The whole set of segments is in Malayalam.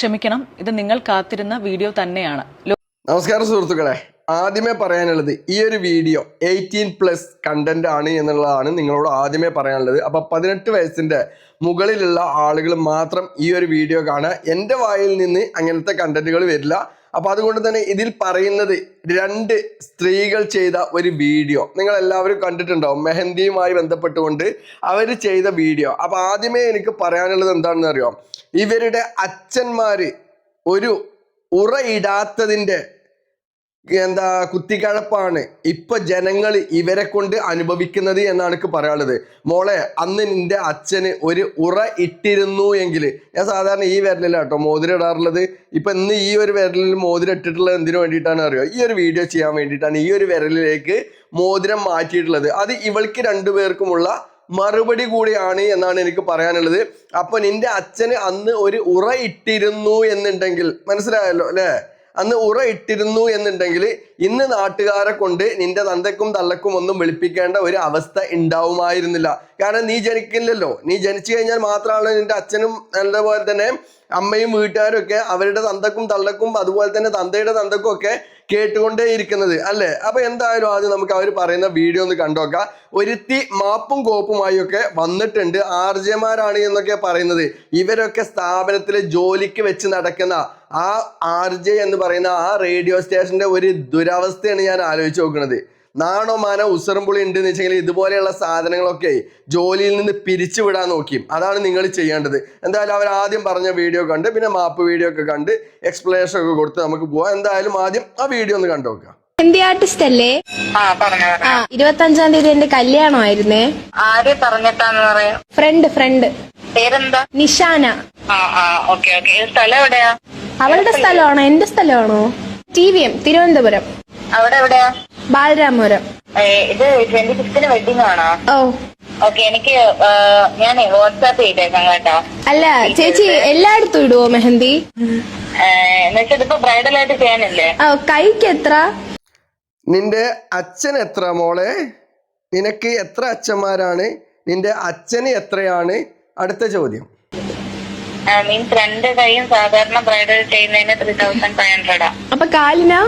ക്ഷമിക്കണം. ഇത് നിങ്ങൾ കാത്തിരുന്ന വീഡിയോ തന്നെയാണ്. നമസ്കാരം സുഹൃത്തുക്കളെ. ആദ്യമേ പറയാനുള്ളത് ഈ ഒരു വീഡിയോ എയ്റ്റീൻ പ്ലസ് കണ്ടന്റ് ആണ് എന്നുള്ളതാണ് നിങ്ങളോട് ആദ്യമേ പറയാനുള്ളത്. അപ്പൊ പതിനെട്ട് വയസ്സിന്റെ മുകളിലുള്ള ആളുകൾ മാത്രം ഈ ഒരു വീഡിയോ കാണുക. എന്റെ വായിൽ നിന്ന് അങ്ങനത്തെ കണ്ടന്റുകൾ വരില്ല. അപ്പൊ അതുകൊണ്ട് തന്നെ ഇതിൽ പറയുന്നത് രണ്ട് സ്ത്രീകൾ ചെയ്ത ഒരു വീഡിയോ. നിങ്ങൾ എല്ലാവരും കണ്ടിട്ടുണ്ടാവും. മെഹന്തിയുമായി ബന്ധപ്പെട്ടുകൊണ്ട് അവർ ചെയ്ത വീഡിയോ. അപ്പൊ ആദ്യമേ എനിക്ക് പറയാനുള്ളത് എന്താണെന്ന് അറിയാം ഇവരുടെ അച്ഛന്മാര് ഒരു ഉറയിടാത്തതിന്റെ എന്താ കുത്തിക്കഴപ്പാണ്. ഇപ്പൊ ജനങ്ങൾ ഇവരെ കൊണ്ട് അനുഭവിക്കുന്നത് എന്നാണ് എനിക്ക് പറയാനുള്ളത്. മോളെ അന്ന് നിന്റെ അച്ഛന് ഒരു ഉറ ഇട്ടിരുന്നു എങ്കിൽ ഞാൻ സാധാരണ ഈ വിരലില്ല കേട്ടോ മോതിരം ഇടാറുള്ളത്. ഇപ്പൊ ഇന്ന് ഈ ഒരു വിരലിൽ മോതിരം ഇട്ടിട്ടുള്ളത് എന്തിനു വേണ്ടിയിട്ടാണ് അറിയോ? ഈ ഒരു വീഡിയോ ചെയ്യാൻ വേണ്ടിയിട്ടാണ് ഈ ഒരു വിരലിലേക്ക് മോതിരം മാറ്റിയിട്ടുള്ളത്. അത് ഇവൾക്ക് രണ്ടുപേർക്കുമുള്ള മറുപടി കൂടിയാണ് എന്നാണ് എനിക്ക് പറയാനുള്ളത്. അപ്പൊ നിന്റെ അച്ഛന് അന്ന് ഒരു ഉറ ഇട്ടിരുന്നു എന്നുണ്ടെങ്കിൽ മനസ്സിലായല്ലോ അല്ലേ? അന്ന് ഉറ ഇട്ടിരുന്നു എന്നുണ്ടെങ്കിൽ ഇന്ന് നാട്ടുകാരെ കൊണ്ട് നിന്റെ തന്തക്കും തള്ളക്കും ഒന്നും വിളിപ്പിക്കേണ്ട ഒരു അവസ്ഥ ഉണ്ടാവുമായിരുന്നില്ല. കാരണം നീ ജനിക്കില്ലല്ലോ. നീ ജനിച്ചു കഴിഞ്ഞാൽ മാത്രമാണ് നിന്റെ അച്ഛനും അതുപോലെ തന്നെ അമ്മയും വീട്ടുകാരും ഒക്കെ അവരുടെ തന്തക്കും തള്ളക്കും അതുപോലെ തന്നെ തന്തയുടെ തന്തക്കും ഒക്കെ കേട്ടുകൊണ്ടേ ഇരിക്കുന്നത് അല്ലേ? അപ്പൊ എന്തായാലും ആദ്യം നമുക്ക് അവർ പറയുന്ന വീഡിയോ ഒന്ന് കണ്ടോക്കാം. ഒരുത്തി മാപ്പും കോപ്പുമായി ഒക്കെ വന്നിട്ടുണ്ട്. ആർജമാരാണ് എന്നൊക്കെ പറയുന്നത്. ഇവരൊക്കെ സ്ഥാപനത്തിലെ ജോലിക്ക് വെച്ച് നടക്കുന്ന ആ ആർ ജെ എന്ന് പറയുന്ന ആ റേഡിയോ സ്റ്റേഷന്റെ ഒരു ദുരവസ്ഥയാണ് ഞാൻ ആലോചിച്ച് നോക്കുന്നത്. നാണോ മാനോ ഉസറുംപുളി ഉണ്ട് എന്ന് വെച്ചെങ്കിൽ ഇതുപോലെയുള്ള സാധനങ്ങളൊക്കെ ജോലിയിൽ നിന്ന് പിരിച്ചു വിടാൻ നോക്കിയും അതാണ് നിങ്ങൾ ചെയ്യേണ്ടത്. എന്തായാലും അവർ ആദ്യം പറഞ്ഞ വീഡിയോ കണ്ട് പിന്നെ മാപ്പ് വീഡിയോ ഒക്കെ കണ്ട് എക്സ്പ്ലനേഷൻ ഒക്കെ കൊടുത്ത് നമുക്ക് പോവാം. എന്തായാലും ആദ്യം ആ വീഡിയോ ഒന്ന് കണ്ടു നോക്കാം. ഹിന്ദി ആർട്ടിസ്റ്റ് അല്ലേ? ആ ഇരുപത്തി അഞ്ചാം തീയതി എന്റെ കല്യാണമായിരുന്നേ ആര് പറഞ്ഞിട്ടാന്ന് പറയാ? ഫ്രണ്ട് ഫ്രണ്ട് പേരെന്താ? നിഷാന. ആ ആ ഓക്കെ ഓക്കെ. ഈ സ്ഥലം എവിടെയാ? അവളുടെ സ്ഥലമാണോ? എന്റെ സ്ഥലമാണോ? T V M Thiruvananthapuram. അവിടെ എവിടെയാ? ബാലരാമപുരം. ഇത് ട്വന്റി ഫിഫ്തിന് വെഡിങ് ആണോ? ഓ. ഓക്കെ എനിക്ക് ഞാൻ വാട്സാപ്പ് ചെയ്തേക്കാം കേട്ടോ. അല്ല ചേച്ചി എല്ലായിടത്തും ഇടുവോ മെഹന്തി? എന്നുവെച്ചാൽ ഇതിപ്പോ ബ്രൈഡൽ ആയിട്ട് ചെയ്യാനില്ലേ? കൈക്ക് എത്ര? നിന്റെ അച്ഛൻ എത്ര മോളെ? നിനക്ക് എത്ര അച്ഛന്മാരാണ്? നിന്റെ അച്ഛന് എത്രയാണ്? അടുത്ത ചോദ്യം. മീൻസ് രണ്ട് കൈയും സാധാരണ ബ്രൈഡൽ ചെയ്യുന്നതിന് ത്രീ തൗസൻഡ് ഫൈവ് ഹൺഡ്രഡാ അപ്പൊ കാലിനാ?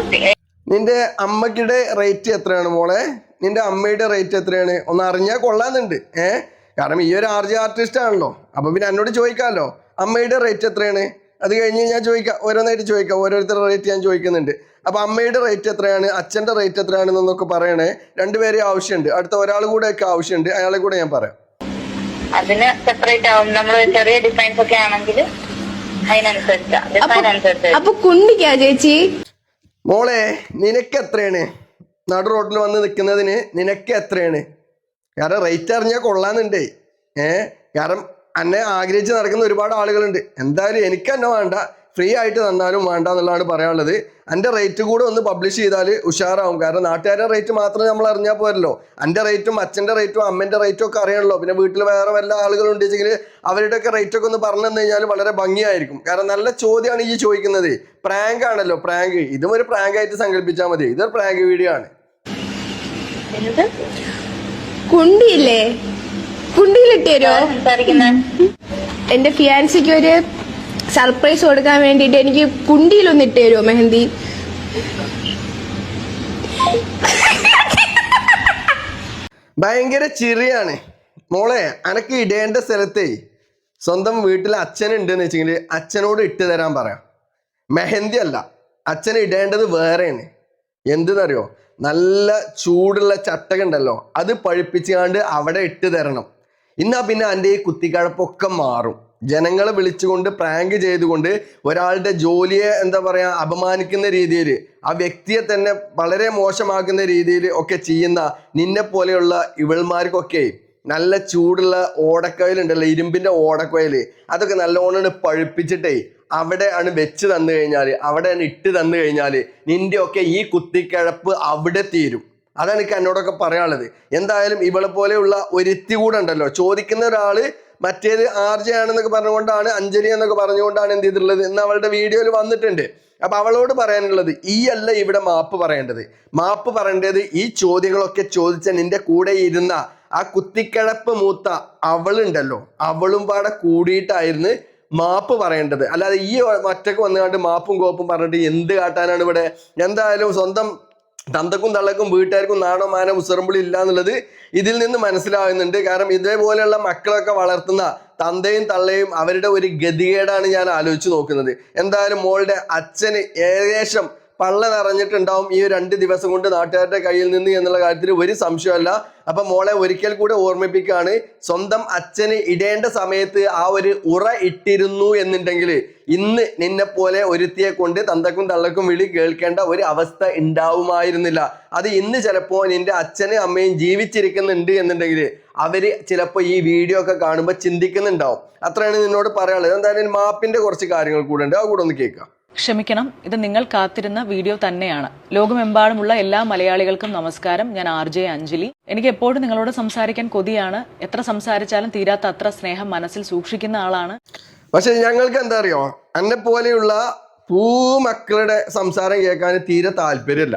നിന്റെ അമ്മയ്ക്കുടെ റേറ്റ് എത്രയാണ് മോളെ? നിന്റെ അമ്മയുടെ റേറ്റ് എത്രയാണ്? ഒന്ന് അറിഞ്ഞാൽ കൊള്ളാന്നുണ്ട്. ഏ? കാരണം ഈ ഒരു ആർജി ആർട്ടിസ്റ്റ് ആണല്ലോ. അപ്പൊ പിന്നെ എന്നോട് ചോദിക്കാമല്ലോ അമ്മയുടെ റേറ്റ് എത്രയാണ്? അത് കഴിഞ്ഞ് ഞാൻ ചോദിക്കാം ഓരോന്നായിട്ട് ചോദിക്കാം. ഓരോരുത്തരുടെ റേറ്റ് ഞാൻ ചോദിക്കുന്നുണ്ട്. അപ്പൊ അമ്മയുടെ റേറ്റ് എത്രയാണ്? അച്ഛന്റെ റേറ്റ് എത്രയാണെന്നൊക്കെ പറയണേ. രണ്ടുപേരെ ആവശ്യമുണ്ട്. അടുത്ത ഒരാൾ കൂടെ ഒക്കെ ആവശ്യമുണ്ട്. അയാളെ കൂടെ ഞാൻ പറയാം. അതിന് സെപ്പറേറ്റ് ആവും. നമ്മൾ ചെറിയ ഡിസൈൻസ് ഒക്കെ ആണെങ്കിൽ അതിനനുസരിച്ചാ. ഡിസൈൻ അനുസരിച്ച് അപ്പൊ കുണ്ടിക്കാ ചേച്ചി? മോളെ നിനക്ക് എത്രയാണ് നടു റോഡിൽ വന്ന് നിൽക്കുന്നതിന് നിനക്ക് എത്രയാണ്? കാരണം റേറ്റ് അറിഞ്ഞാൽ കൊള്ളാന്നുണ്ട് ഏ? കാരണം എന്നെ ആഗ്രഹിച്ച് നടക്കുന്ന ഒരുപാട് ആളുകളുണ്ട്. എന്തായാലും എനിക്ക് തന്നെ വേണ്ട. ഫ്രീ ആയിട്ട് തന്നാലും വേണ്ട എന്നുള്ളതാണ് പറയാനുള്ളത്. എന്റെ റേറ്റ് കൂടെ ഒന്ന് പബ്ലിഷ് ചെയ്താൽ ഉഷാറാവും. കാരണം നാട്ടുകാരുടെ റേറ്റ് മാത്രമേ നമ്മൾ അറിഞ്ഞാൽ പോരല്ലോ. എന്റെ റേറ്റും അച്ഛന്റെ റേറ്റും അമ്മന്റെ റേറ്റും ഒക്കെ അറിയണല്ലോ പിന്നെ വീട്ടിൽ വേറെ വല്ല ആളുകളുണ്ടെങ്കിൽ അവരുടെയൊക്കെ റേറ്റൊക്കെ ഒന്ന് പറഞ്ഞു തന്നു കഴിഞ്ഞാൽ വളരെ ഭംഗിയായിരിക്കും. കാരണം നല്ല ചോദ്യമാണ് ഈ ചോദിക്കുന്നത്. പ്രാങ്ക് ആണല്ലോ പ്രാങ്ക് ഇതും ഒരു പ്രാങ്ക് ആയിട്ട് സങ്കല്പിച്ചാൽ മതി. ഇതൊരു പ്രാങ്ക് വീഡിയോ ആണ്. കുണ്ടിയില്ലേ? കുണ്ടിയിലിട്ട് എന്റെ ഫിയാൻസിക്ക് ഒരു സർപ്രൈസ് കൊടുക്കാൻ വേണ്ടിയിട്ട് എനിക്ക് കുണ്ടിയിലൊന്ന് ഇട്ട് തരുമോ മെഹന്തി? ഭയങ്കര ചിറിയാണ്. മോളെ അനക്ക് ഇടേണ്ട സ്ഥലത്തേ സ്വന്തം വീട്ടിൽ അച്ഛനുണ്ടെന്ന് വെച്ചെങ്കിൽ അച്ഛനോട് ഇട്ട് തരാൻ പറയാം. മെഹന്തി അല്ല അച്ഛൻ ഇടേണ്ടത് വേറെയാണ്. എന്തെന്നറിയോ? നല്ല ചൂടുള്ള ചട്ടക ഉണ്ടല്ലോ അത് പഴിപ്പിച്ചുകൊണ്ട് അവിടെ ഇട്ട് തരണം. ഇന്നാ പിന്നെ എന്റെ ഈ കുത്തിക്കഴപ്പൊക്കെ മാറും. ജനങ്ങളെ വിളിച്ചുകൊണ്ട് പ്രാങ്ക് ചെയ്തുകൊണ്ട് ഒരാളുടെ ജോലിയെ എന്താ പറയുക അപമാനിക്കുന്ന രീതിയിൽ ആ വ്യക്തിയെ തന്നെ വളരെ മോശമാക്കുന്ന രീതിയിൽ ഒക്കെ ചെയ്യുന്ന നിന്നെ പോലെയുള്ള ഇവൾമാർക്കൊക്കെ നല്ല ചൂടുള്ള ഓടക്കോയിലുണ്ടല്ലോ ഇരുമ്പിന്റെ ഓടക്കോയിൽ അതൊക്കെ നല്ലോണം പഴുപ്പിച്ചിട്ടേ അവിടെ ആണ് വെച്ച് തന്നു കഴിഞ്ഞാൽ അവിടെ ആണ് ഇട്ട് തന്നു കഴിഞ്ഞാൽ നിന്റെ ഒക്കെ ഈ കുത്തിക്കിഴപ്പ് അവിടെ തീരും. അതാണ് എനിക്ക് എന്നോടൊക്കെ പറയാനുള്ളത്. എന്തായാലും ഇവളെ പോലെയുള്ള ഒരുത്തി കൂടെ ഉണ്ടല്ലോ ചോദിക്കുന്ന ഒരാൾ മറ്റേത് ആർജെ ആണെന്നൊക്കെ പറഞ്ഞുകൊണ്ടാണ് അഞ്ജലി എന്നൊക്കെ പറഞ്ഞുകൊണ്ടാണ് എന്ത് ചെയ്തിട്ടുള്ളത് എന്ന് അവളുടെ വീഡിയോയിൽ വന്നിട്ടുണ്ട്. അപ്പൊ അവളോട് പറയാനുള്ളത് ഈ അല്ല ഇവിടെ മാപ്പ് പറയേണ്ടത്. മാപ്പ് പറയേണ്ടത് ഈ ചോദ്യങ്ങളൊക്കെ ചോദിച്ച നിന്റെ കൂടെ ഇരുന്ന ആ കുത്തിക്കിഴപ്പ് മൂത്ത അവളുണ്ടല്ലോ. അവളും പാടെ കൂടിയിട്ടായിരുന്നു മാപ്പ് പറയേണ്ടത്. അല്ലാതെ ഈ ഒറ്റയ്ക്ക് വന്നുകൊണ്ട് മാപ്പും കോപ്പും പറഞ്ഞിട്ട് എന്ത് കാട്ടാനാണ് ഇവിടെ? എന്തായാലും സ്വന്തം തന്തക്കും തള്ളക്കും വീട്ടുകാർക്കും നാണോ മാനോ ഇല്ല എന്നുള്ളത് ഇതിൽ നിന്ന് മനസ്സിലാവുന്നുണ്ട്. കാരണം ഇതേപോലെയുള്ള മക്കളൊക്കെ വളർത്തുന്ന തന്തയും തള്ളയും അവരുടെ ഒരു ഗതികേടാണ് ഞാൻ ആലോചിച്ച് നോക്കുന്നത്. എന്തായാലും മോളുടെ അച്ഛന് ഏകദേശം പള്ള നിറഞ്ഞിട്ടുണ്ടാവും ഈ രണ്ട് ദിവസം കൊണ്ട് നാട്ടുകാരുടെ കയ്യിൽ നിന്ന് എന്നുള്ള കാര്യത്തിൽ ഒരു സംശയമല്ല അപ്പൊ മോളെ ഒരിക്കൽ കൂടെ ഓർമ്മിപ്പിക്കുകയാണ് സ്വന്തം അച്ഛന് ഇടേണ്ട സമയത്ത് ആ ഒരു ഉറ ഇട്ടിരുന്നു എന്നുണ്ടെങ്കിൽ ഇന്ന് നിന്നെ പോലെ ഒരുത്തിയെ കൊണ്ട് തന്തക്കും തള്ളക്കും വിളി കേൾക്കേണ്ട ഒരു അവസ്ഥ ഉണ്ടാവുമായിരുന്നില്ല. അത് ഇന്ന് ചിലപ്പോ നിന്റെ അച്ഛനും അമ്മയും ജീവിച്ചിരിക്കുന്നുണ്ട് എന്നുണ്ടെങ്കിൽ അവർ ചിലപ്പോൾ ഈ വീഡിയോ ഒക്കെ കാണുമ്പോൾ ചിന്തിക്കുന്നുണ്ടാവും. അത്രയാണ് നിന്നോട് പറയാനുള്ളത്. എന്തായാലും മാപ്പിന്റെ കുറച്ച് കാര്യങ്ങൾ കൂടെ ഉണ്ട്. അത് കൂടെ ഒന്ന് കേൾക്കാം. ക്ഷമിക്കണം ഇത് നിങ്ങൾ കാത്തിരുന്ന വീഡിയോ തന്നെയാണ്. ലോകമെമ്പാടുമുള്ള എല്ലാ മലയാളികൾക്കും നമസ്കാരം. ഞാൻ ആർ ജെ അഞ്ജലി. എനിക്ക് എപ്പോഴും നിങ്ങളോട് സംസാരിക്കാൻ കൊതിയാണ്. എത്ര സംസാരിച്ചാലും തീരാത്ത അത്ര സ്നേഹം മനസ്സിൽ സൂക്ഷിക്കുന്ന ആളാണ്. പക്ഷെ ഞങ്ങൾക്ക് എന്താ അറിയോ എന്നെ പോലെയുള്ള പൂമക്കളുടെ സംസാരം കേൾക്കാൻ തീരെ താല്പര്യമില്ല.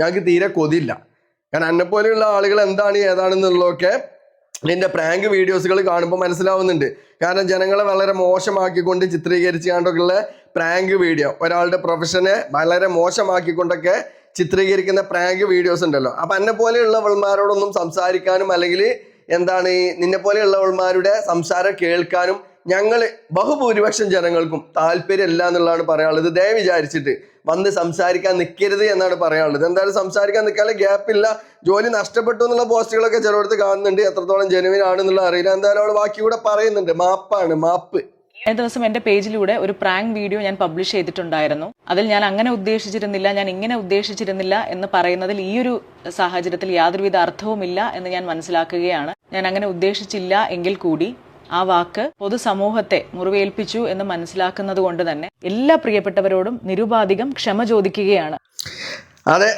ഞങ്ങൾക്ക് തീരെ കൊതിയില്ല. കാരണം എന്നെ പോലെയുള്ള ആളുകൾ എന്താണ് ഏതാണെന്നുള്ളതൊക്കെ നിന്റെ പ്രാങ്ക് വീഡിയോസുകൾ കാണുമ്പോൾ മനസ്സിലാവുന്നുണ്ട്. കാരണം ജനങ്ങളെ വളരെ മോശമാക്കിക്കൊണ്ട് ചിത്രീകരിച്ച് കണ്ടൊക്കെയുള്ള പ്രാങ്ക് വീഡിയോ ഒരാളുടെ പ്രൊഫഷനെ വളരെ മോശമാക്കിക്കൊണ്ടൊക്കെ ചിത്രീകരിക്കുന്ന പ്രാങ്ക് വീഡിയോസ് ഉണ്ടല്ലോ. അപ്പൊ എന്നെ പോലെയുള്ളവന്മാരോടൊന്നും സംസാരിക്കാനും അല്ലെങ്കിൽ എന്താണ് നിന്നെ പോലെയുള്ളവന്മാരുടെ സംസാരം കേൾക്കാനും ഞങ്ങൾ ബഹുഭൂരിപക്ഷം ജനങ്ങൾക്കും താല്പര്യമില്ല എന്നുള്ളതാണ് പറയാനുള്ളത്. ദയ വിചാരിച്ചിട്ട് വന്ന് സംസാരിക്കാൻ നിൽക്കരുത് എന്നാണ് പറയാനുള്ളത്. എന്തായാലും സംസാരിക്കാൻ നിൽക്കാനുള്ള ഗ്യാപ്പില്ല ജോലി നഷ്ടപ്പെട്ടു എന്നുള്ള പോസ്റ്റുകളൊക്കെ ചിലയിടത്ത് കാണുന്നുണ്ട്. എത്രത്തോളം ജെനുവിൻ ആണെന്നുള്ള അറിയില്ല. എന്തായാലും അവൾ ബാക്കി കൂടെ പറയുന്നുണ്ട്. മാപ്പാണ് മാപ്പ്. കഴിഞ്ഞ ദിവസം എന്റെ പേജിലൂടെ ഒരു പ്രാങ്ക് വീഡിയോ ഞാൻ പബ്ലിഷ് ചെയ്തിട്ടുണ്ടായിരുന്നു. അതിൽ ഞാൻ അങ്ങനെ ഉദ്ദേശിച്ചിരുന്നില്ല ഞാൻ ഇങ്ങനെ ഉദ്ദേശിച്ചിരുന്നില്ല എന്ന് പറയുന്നതിൽ ഈ ഒരു സാഹചര്യത്തിൽ യാതൊരുവിധ അർത്ഥവുമില്ല എന്ന് ഞാൻ മനസ്സിലാക്കുകയാണ്. ഞാൻ അങ്ങനെ ഉദ്ദേശിച്ചില്ല എങ്കിൽ കൂടി ആ വാക്ക് പൊതുസമൂഹത്തെ മുറിവേൽപ്പിച്ചു എന്ന് മനസ്സിലാക്കുന്നത് കൊണ്ട് തന്നെ എല്ലാ പ്രിയപ്പെട്ടവരോടും നിരുപാധികം ക്ഷമ ചോദിക്കുകയാണ്. അതെ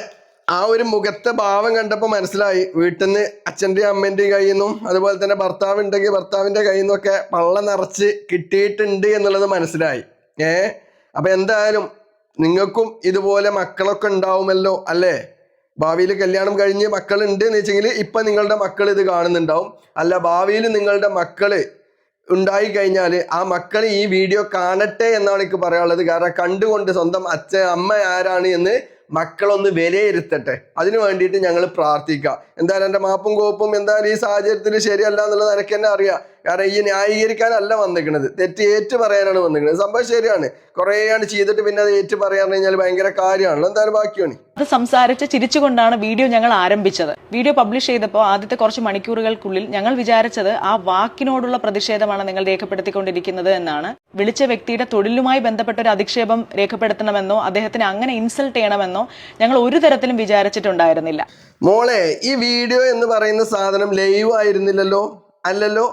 ആ ഒരു മുഖത്തെ ഭാവം കണ്ടപ്പോൾ മനസ്സിലായി. വീട്ടിൽ നിന്ന് അച്ഛന്റെയും അമ്മേന്റെയും കയ്യിൽ നിന്നും അതുപോലെ തന്നെ ഭർത്താവ് ഉണ്ടെങ്കിൽ ഭർത്താവിന്റെ കയ്യിൽ നിന്നൊക്കെ പള്ള നിറച്ച് കിട്ടിയിട്ടുണ്ട് എന്നുള്ളത് മനസ്സിലായി. ഏ? അപ്പൊ എന്തായാലും നിങ്ങൾക്കും ഇതുപോലെ മക്കളൊക്കെ ഉണ്ടാവുമല്ലോ അല്ലേ? ഭാവിയിൽ കല്യാണം കഴിഞ്ഞ് മക്കളുണ്ട് എന്ന് വെച്ചെങ്കിൽ ഇപ്പൊ നിങ്ങളുടെ മക്കൾ ഇത് കാണുന്നുണ്ടാവും. അല്ല ഭാവിയിൽ നിങ്ങളുടെ മക്കൾ ഉണ്ടായി കഴിഞ്ഞാൽ ആ മക്കൾ ഈ വീഡിയോ കാണട്ടെ എന്നാണ് എനിക്ക് പറയാനുള്ളത്. കാരണം കണ്ടുകൊണ്ട് സ്വന്തം അച്ഛൻ അമ്മ ആരാണ് എന്ന് മക്കളൊന്ന് വിലയിരുത്തട്ടെ. അതിനു വേണ്ടിയിട്ട് ഞങ്ങൾ പ്രാർത്ഥിക്കാം. എന്തായാലും എന്റെ മാപ്പും കോപ്പും എന്തായാലും ഈ സാഹചര്യത്തിൽ ശരിയല്ല എന്നുള്ളത് എനിക്ക് തന്നെ അറിയാം. കാരണം ഈ ന്യായീകരിക്കാനല്ല വന്നിരിക്കുന്നത്. തെറ്റ് ഏറ്റു പറയാനാണ് വന്നിരിക്കുന്നത്. സംഭവം ശരിയാണ്. കൊറേയാണ് ചെയ്തിട്ട് പിന്നെ അത് ഏറ്റു പറയാന്ന് കഴിഞ്ഞാൽ ഭയങ്കര കാര്യമാണല്ലോ. എന്തായാലും ബാക്കിയാണ് അത് സംസാരിച്ച് ചിരിച്ചുകൊണ്ടാണ് വീഡിയോ ഞങ്ങൾ ആരംഭിച്ചത്. വീഡിയോ പബ്ലിഷ് ചെയ്തപ്പോൾ ആദ്യത്തെ കുറച്ച് മണിക്കൂറുകൾക്കുള്ളിൽ ഞങ്ങൾ വിചാരിച്ചത് ആ വാക്കിനോടുള്ള പ്രതിഷേധമാണ് നിങ്ങൾ രേഖപ്പെടുത്തിക്കൊണ്ടിരിക്കുന്നത് എന്നാണ്. വിളിച്ച വ്യക്തിയുടെ തൊഴിലുമായി ബന്ധപ്പെട്ട ഒരു അധിക്ഷേപം രേഖപ്പെടുത്തണമെന്നോ അദ്ദേഹത്തിന് അങ്ങനെ ഇൻസൾട്ട് ചെയ്യണമെന്നോ ഞങ്ങൾ ഒരു തരത്തിലും വിചാരിച്ചിട്ടുണ്ടായിരുന്നില്ല. മോളെ ഈ വീഡിയോ എന്ന് പറയുന്ന സാധനം ലൈവ് ആയിരുന്നില്ലല്ലോ അല്ലല്ലോ?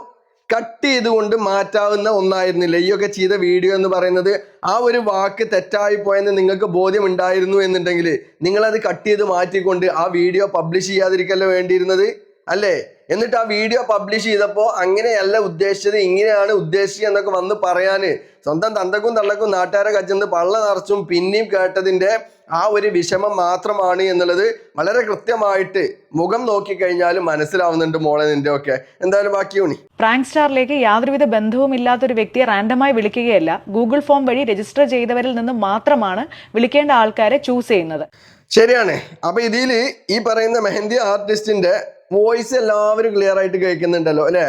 കട്ട് ചെയ്തുകൊണ്ട് മാറ്റാവുന്ന ഒന്നായിരുന്നില്ല? ഈ ഒക്കെ ചെയ്ത വീഡിയോ എന്ന് പറയുന്നത് ആ ഒരു വാക്ക് തെറ്റായി പോയെന്ന് നിങ്ങൾക്ക് ബോധ്യം ഉണ്ടായിരുന്നു എന്നുണ്ടെങ്കിൽ നിങ്ങളത് കട്ട് ചെയ്ത് മാറ്റിക്കൊണ്ട് ആ വീഡിയോ പബ്ലിഷ് ചെയ്യാതിരിക്കല്ലോ വേണ്ടിയിരുന്നത് അല്ലേ? എന്നിട്ട് ആ വീഡിയോ പബ്ലിഷ് ചെയ്തപ്പോൾ അങ്ങനെയല്ല ഉദ്ദേശിച്ചത് ഇങ്ങനെയാണ് ഉദ്ദേശിച്ചത് എന്നൊക്കെ വന്ന് പറയാൻ സ്വന്തം തന്തക്കും തള്ളക്കും നാട്ടുകാരെ കച്ചെന്ന് പള്ള നിറച്ചും പിന്നെയും കേട്ടതിന്റെ ആ ഒരു വിഷമം മാത്രമാണ് എന്നുള്ളത് വളരെ കൃത്യമായിട്ട് മുഖം നോക്കിക്കഴിഞ്ഞാൽ മനസ്സിലാവുന്നുണ്ട് മോളെ നിന്റെ ഒക്കെ എന്തായാലും ബാക്കി യൂണി. പ്രാങ്ക് സ്റ്റാറിലേക്ക് യാതൊരുവിധ ബന്ധവും ഇല്ലാത്ത ഒരു വ്യക്തിയെ റാൻഡമായി വിളിക്കുകയല്ല. ഗൂഗിൾ ഫോം വഴി രജിസ്റ്റർ ചെയ്തവരിൽ നിന്ന് മാത്രമാണ് വിളിക്കേണ്ട ആൾക്കാരെ ചൂസ് ചെയ്യുന്നത്. ശരിയാണ്. അപ്പൊ ഇതിൽ ഈ പറയുന്ന മെഹന്തി ആർട്ടിസ്റ്റിന്റെ വോയിസ് എല്ലാവരും ക്ലിയർ ആയിട്ട് കേൾക്കുന്നുണ്ടല്ലോ അല്ലേ?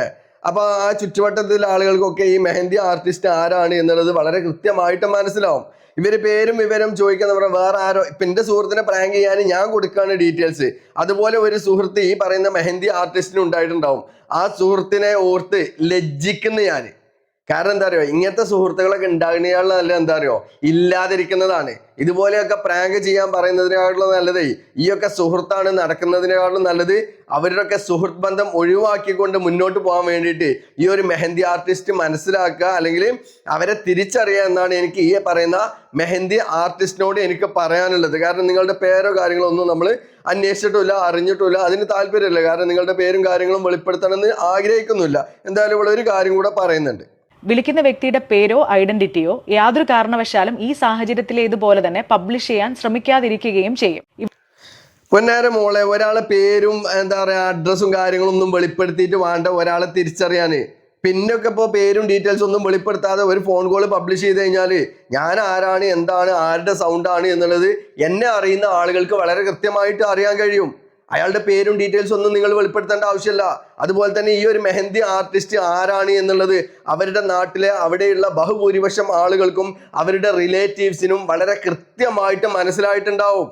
അപ്പൊ ആ ചുറ്റുവട്ടത്തിലെ ആളുകൾക്കൊക്കെ ഈ മെഹന്തി ആർട്ടിസ്റ്റ് ആരാണ് എന്നുള്ളത് വളരെ കൃത്യമായിട്ട് മനസ്സിലാവും. ഇവർ പേരും വിവരം ചോദിക്കാൻ നമ്മുടെ വേറെ ആരോ ഇപ്പൊ എന്റെ സുഹൃത്തിനെ പ്രാങ്ക് ചെയ്യാൻ ഞാൻ കൊടുക്കുകയാണ് ഡീറ്റെയിൽസ് അതുപോലെ ഒരു സുഹൃത്ത് ഈ പറയുന്ന മെഹന്തി ആർട്ടിസ്റ്റിന് ഉണ്ടായിട്ടുണ്ടാവും. ആ സുഹൃത്തിനെ ഓർത്ത് ലജ്ജിക്കുന്ന ഞാൻ കാരണം എന്താ അറിയോ? ഇങ്ങനത്തെ സുഹൃത്തുക്കളൊക്കെ ഉണ്ടാകുന്നതിനുള്ള നല്ല എന്താ അറിയോ? ഇല്ലാതിരിക്കുന്നതാണ്. ഇതുപോലെയൊക്കെ പ്രാങ്ക് ചെയ്യാൻ പറയുന്നതിനേക്കാളും നല്ലത് ഈയൊക്കെ സുഹൃത്താണ് നടക്കുന്നതിനേക്കാളും നല്ലത് അവരുടെയൊക്കെ സുഹൃത്ത് ബന്ധം ഒഴിവാക്കിക്കൊണ്ട് മുന്നോട്ട് പോകാൻ വേണ്ടിയിട്ട് ഈ ഒരു മെഹന്തി ആർട്ടിസ്റ്റ് മനസ്സിലാക്കുക അല്ലെങ്കിൽ അവരെ തിരിച്ചറിയുക എന്നാണ് എനിക്ക് ഈ പറയുന്ന മെഹന്തി ആർട്ടിസ്റ്റിനോട് എനിക്ക് പറയാനുള്ളത്. കാരണം നിങ്ങളുടെ പേരോ കാര്യങ്ങളോ ഒന്നും നമ്മൾ അന്വേഷിച്ചിട്ടില്ല അറിഞ്ഞിട്ടില്ല അതിന് താല്പര്യമില്ല. കാരണം നിങ്ങളുടെ പേരും കാര്യങ്ങളും വെളിപ്പെടുത്തണമെന്ന് ആഗ്രഹിക്കുന്നില്ല. എന്തായാലും ഇവിടെ ഒരു കാര്യം കൂടെ പറയുന്നുണ്ട്. വിളിക്കുന്ന വ്യക്തിയുടെ പേരോ ഐഡന്റിറ്റിയോ യാതൊരു കാരണവശാലും ഈ സാഹചര്യത്തിലേതുപോലെ തന്നെ പബ്ലിഷ് ചെയ്യാൻ ശ്രമിക്കാതിരിക്കുകയും ചെയ്യും. പൊന്നാര മോളെ ഒരാളെ പേരും എന്താ പറയാ അഡ്രസ്സും കാര്യങ്ങളും ഒന്നും വെളിപ്പെടുത്തിയിട്ട് വേണ്ട ഒരാളെ തിരിച്ചറിയാന്. പിന്നൊക്കെ ഇപ്പോൾ പേരും ഡീറ്റെയിൽസ് ഒന്നും വെളിപ്പെടുത്താതെ ഒരു ഫോൺ കോൾ പബ്ലിഷ് ചെയ്ത് കഴിഞ്ഞാൽ ഞാൻ ആരാണ് എന്താണ് ആരുടെ സൗണ്ടാണ് എന്നുള്ളത് എന്നെ അറിയുന്ന ആളുകൾക്ക് വളരെ കൃത്യമായിട്ട് അറിയാൻ കഴിയും. അയാളുടെ പേരും ഡീറ്റെയിൽസ് ഒന്നും നിങ്ങൾ വെളിപ്പെടുത്തേണ്ട ആവശ്യമില്ല. അതുപോലെ തന്നെ ഈ ഒരു മെഹന്തി ആർട്ടിസ്റ്റ് ആരാണ് എന്നുള്ളത് അവരുടെ നാട്ടിലെ അവിടെയുള്ള ബഹുഭൂരിപക്ഷം ആളുകൾക്കും അവരുടെ റിലേറ്റീവ്സിനും വളരെ കൃത്യമായിട്ട് മനസ്സിലായിട്ടുണ്ടാവും.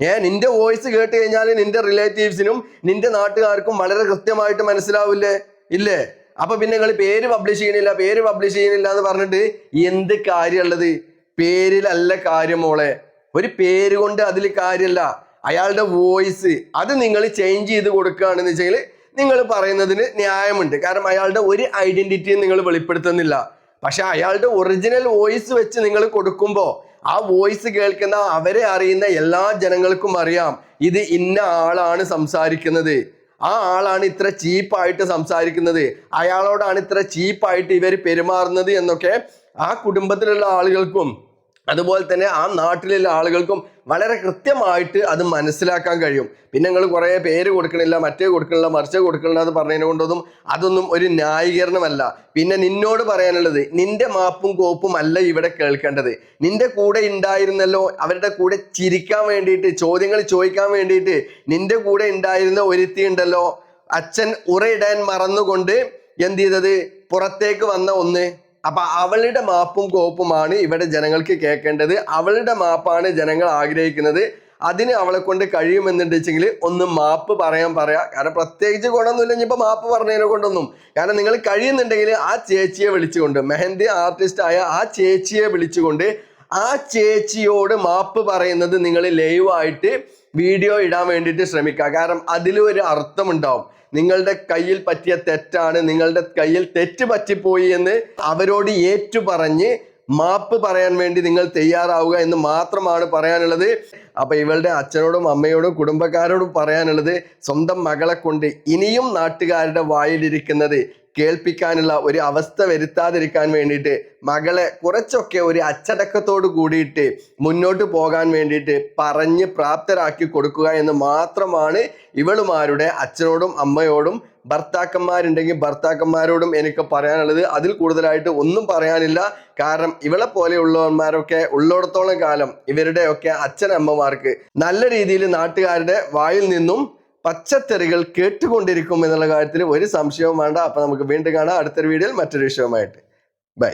ഏ നിന്റെ വോയിസ് കേട്ട് കഴിഞ്ഞാൽ നിന്റെ റിലേറ്റീവ്സിനും നിന്റെ നാട്ടുകാർക്കും വളരെ കൃത്യമായിട്ട് മനസ്സിലാവില്ലേ? ഇല്ലേ? അപ്പൊ പിന്നെ നിങ്ങൾ പേര് പബ്ലിഷ് ചെയ്യണില്ല പേര് പബ്ലിഷ് ചെയ്യണില്ല എന്ന് പറഞ്ഞിട്ട് എന്ത് കാര്യമുള്ളത്? പേരിലല്ല കാര്യം മോളെ. ഒരു പേര് കൊണ്ട് അതിൽ കാര്യമല്ല അയാളുടെ വോയിസ് അത് നിങ്ങൾ ചേഞ്ച് ചെയ്ത് കൊടുക്കുകയാണെന്ന് വെച്ചാൽ നിങ്ങൾ പറയുന്നതിന് ന്യായമുണ്ട്. കാരണം അയാളുടെ ഒരു ഐഡന്റിറ്റിയും നിങ്ങൾ വെളിപ്പെടുത്തുന്നില്ല. പക്ഷെ അയാളുടെ ഒറിജിനൽ വോയിസ് വെച്ച് നിങ്ങൾ കൊടുക്കുമ്പോൾ ആ വോയിസ് കേൾക്കുന്ന അവരെ അറിയുന്ന എല്ലാ ജനങ്ങൾക്കും അറിയാം. ഇത് ഇന്ന ആളാണ് സംസാരിക്കുന്നത്. ആ ആളാണ് ഇത്ര ചീപ്പായിട്ട് സംസാരിക്കുന്നത്. അയാളോടാണ് ഇത്ര ചീപ്പായിട്ട് ഇവർ പെരുമാറുന്നത് എന്നൊക്കെ ആ കുടുംബത്തിലുള്ള ആളുകൾക്കും അതുപോലെ തന്നെ ആ നാട്ടിലുള്ള ആളുകൾക്കും വളരെ കൃത്യമായിട്ട് അത് മനസ്സിലാക്കാൻ കഴിയും. പിന്നെ നിങ്ങൾ കുറേ പേര് കൊടുക്കണില്ല മറ്റേ കൊടുക്കണില്ല മറിച്ച് കൊടുക്കണില്ല എന്ന് പറഞ്ഞതിനെ കൊണ്ടൊന്നും അതൊന്നും ഒരു ന്യായീകരണമല്ല. പിന്നെ നിന്നോട് പറയാനുള്ളത് നിന്റെ മാപ്പും കോപ്പും അല്ല ഇവിടെ കേൾക്കേണ്ടത്. നിന്റെ കൂടെ ഉണ്ടായിരുന്നല്ലോ അവരുടെ കൂടെ ചിരിക്കാൻ വേണ്ടിയിട്ട് ചോദ്യങ്ങൾ ചോദിക്കാൻ വേണ്ടിയിട്ട് നിന്റെ കൂടെ ഉണ്ടായിരുന്ന ഒരുത്തി ഉണ്ടല്ലോ അച്ഛൻ ഉറയിടാൻ മറന്നുകൊണ്ട് എന്ത് ചെയ്തത്? പുറത്തേക്ക് വന്ന ഒന്ന് അപ്പൊ അവളുടെ മാപ്പും കോപ്പുമാണ് ഇവിടെ ജനങ്ങൾക്ക് കേൾക്കേണ്ടത്. അവളുടെ മാപ്പാണ് ജനങ്ങൾ ആഗ്രഹിക്കുന്നത്. അതിന് അവളെ കൊണ്ട് കഴിയുമെന്നുണ്ടെച്ചെങ്കിൽ ഒന്ന് മാപ്പ് പറയാൻ പറയാം. കാരണം പ്രത്യേകിച്ച് ഗുണമൊന്നുമില്ല. ഇനിയിപ്പോൾ മാപ്പ് പറഞ്ഞതിനെ കൊണ്ടൊന്നും. കാരണം നിങ്ങൾ കഴിയുന്നുണ്ടെങ്കിൽ ആ ചേച്ചിയെ വിളിച്ചുകൊണ്ട് മെഹന്തി ആർട്ടിസ്റ്റ് ആയ ആ ചേച്ചിയെ വിളിച്ചുകൊണ്ട് ആ ചേച്ചിയോട് മാപ്പ് പറയുന്നത് നിങ്ങൾ ലൈവായിട്ട് വീഡിയോ ഇടാൻ വേണ്ടിയിട്ട് ശ്രമിക്കുക. കാരണം അതിലൊരു അർത്ഥമുണ്ടാവും. നിങ്ങളുടെ കയ്യിൽ പറ്റിയ തെറ്റാണ് നിങ്ങളുടെ കയ്യിൽ തെറ്റ് പറ്റിപ്പോയി എന്ന് അവരോട് ഏറ്റു പറഞ്ഞ് മാപ്പ് പറയാൻ വേണ്ടി നിങ്ങൾ തയ്യാറാവുക എന്ന് മാത്രമാണ് പറയാനുള്ളത്. അപ്പൊ ഇവളുടെ അച്ഛനോടും അമ്മയോടും കുടുംബക്കാരോടും പറയാനുള്ളത് സ്വന്തം മകളെ കൊണ്ട് ഇനിയും നാട്ടുകാരുടെ വായിലിരിക്കുന്നത് കേൾപ്പിക്കാനുള്ള ഒരു അവസ്ഥ വരുത്താതിരിക്കാൻ വേണ്ടിയിട്ട് മകളെ കുറച്ചൊക്കെ ഒരു അച്ചടക്കത്തോട് കൂടിയിട്ട് മുന്നോട്ട് പോകാൻ വേണ്ടിയിട്ട് പറഞ്ഞ് പ്രാപ്തരാക്കി കൊടുക്കുക എന്ന് മാത്രമാണ് ഇവളുമാരുടെ അച്ഛനോടും അമ്മയോടും ഭർത്താക്കന്മാരുണ്ടെങ്കിൽ ഭർത്താക്കന്മാരോടും എനിക്ക് പറയാനുള്ളത്. അതിൽ കൂടുതലായിട്ട് ഒന്നും പറയാനില്ല. കാരണം ഇവളെ പോലെയുള്ളവന്മാരൊക്കെ ഉള്ളിടത്തോളം കാലം ഇവരുടെയൊക്കെ അച്ഛനമ്മമാർക്ക് നല്ല രീതിയിൽ നാട്ടുകാരുടെ വായിൽ നിന്നും പച്ചത്തെറികൾ കേട്ടുകൊണ്ടിരിക്കും എന്നുള്ള കാര്യത്തിൽ ഒരു സംശയവും വേണ്ട. അപ്പൊ നമുക്ക് വീണ്ടും കാണാം. അടുത്തൊരു വീഡിയോയിൽ മറ്റൊരു വിഷയവുമായിട്ട്. ബൈ.